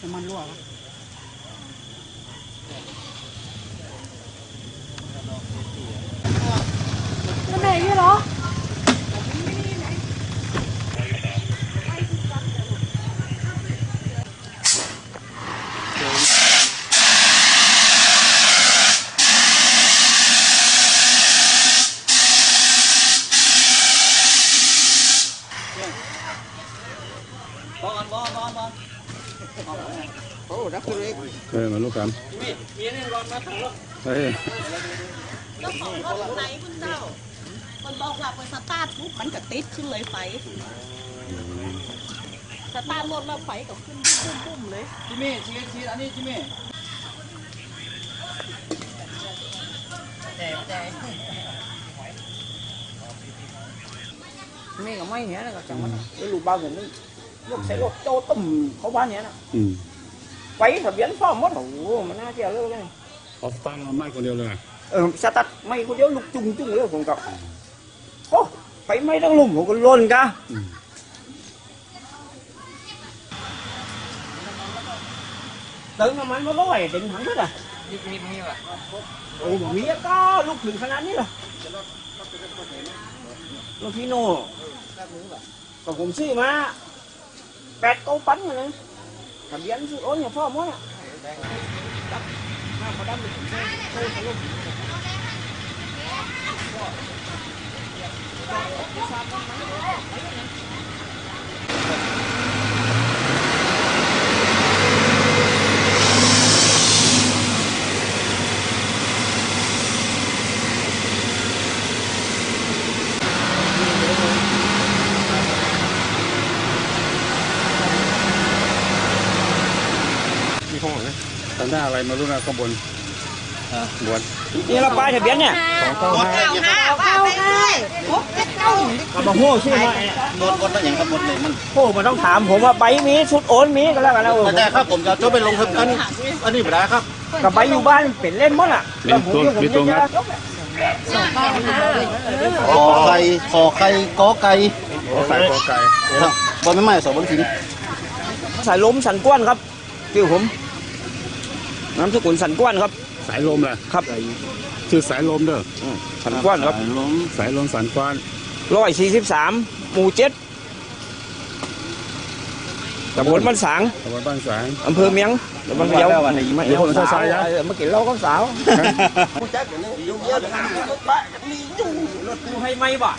น้ำมันรั่ววะมันไหนพี่หรอบอลบอลบอลบอลโอ้รับตัวเล็ก เออมาลูกกันมีมีนี่รอนมาถังรถเฮ้ยเจ้าของรถอยู่ไหนคุณเจ้าคนบอกว่าพอสตาร์ทปุ๊บมันก็ติดขึ้นเลยไฟ สตาร์ทรถแล้วไฟก็ขึ้นปุ้มปุ้มๆเลยจิมี่ชีสชีสอันนี้จิมี่แจ่แจ่ไม่ก็ไม่เนี้ยนะก็จังมันไอ้ลูกบ้าผมนี่ ยกใส่รถโจตุ่มเขาบ้านเนี้ยนะอืมไปทะเบียนซ่อมหมดโอ้โหมันน่าเชื่อเลยเลยออฟตันมาไม่คนเดียวเลยเออสตาร์ทไม่คนเดียวลูกจุงจุงเลยผมกับโอ้ไปไม่ต้องลุ่มผมก็ล้นกะอืมเติมน้ำมันมาร้อยเต็มถังเลยอะมีมีมีว่ะโอ้มีก็ลูกถึงขนาดนี้เหรอรถพี่โน่ก็ผมซื้อมา แปดเก้าปันเลยทะเบียนซื้อโอ้ยอย่าพ่อมั้งอะจับหน้าเขาดำเลยโอ้ยเขาลูก มีห้องไหมทาง หน้าอะไรมาลูกนะข้างบนบนนี่เราป้ายทะเบียนเนี่ยสองเก้าห้าห้าว่าไปเลยหกเจ็ดเก้าเอามาโห่ชื่อมาหมดหมดแล้วอย่างครับหมดเลยมันโห่มาต้องถามผมว่าใบมีชุดโอนมีก็แล้วกันแล้วแต่ครับผมจะจะไปลงทะเบียนอันนี้ไม่ได้ครับกับใบอยู่บ้านเป็นเล่นมั้งอะแล้วผมผมจะขอไก่ขอไก่กอไก่ขอไข่ขอไก่ครับบอลไม่ไหม้สองบอลทิ้งสายลมสันก้วนครับชื่อผม น้ำสกุลสันก้วนครับ สายลมแหละครับ ชื่อสายลมเด้อสันก้วนครับสายลมสายลมสันกวานร้อยสี่สิบสามหมู่เจ็ดตำบลบ้านสางตำบลบ้านสางอำเภอเมียงตำบลเมียงไม่เดี๋ยวผมสาวใส่ๆนะเออเมื่อกี้เราก็สาวผู้จัดอยู่นี่อยู่เยอะเลยรถปะกันนี่อยู่รถกูให้ไหมบ่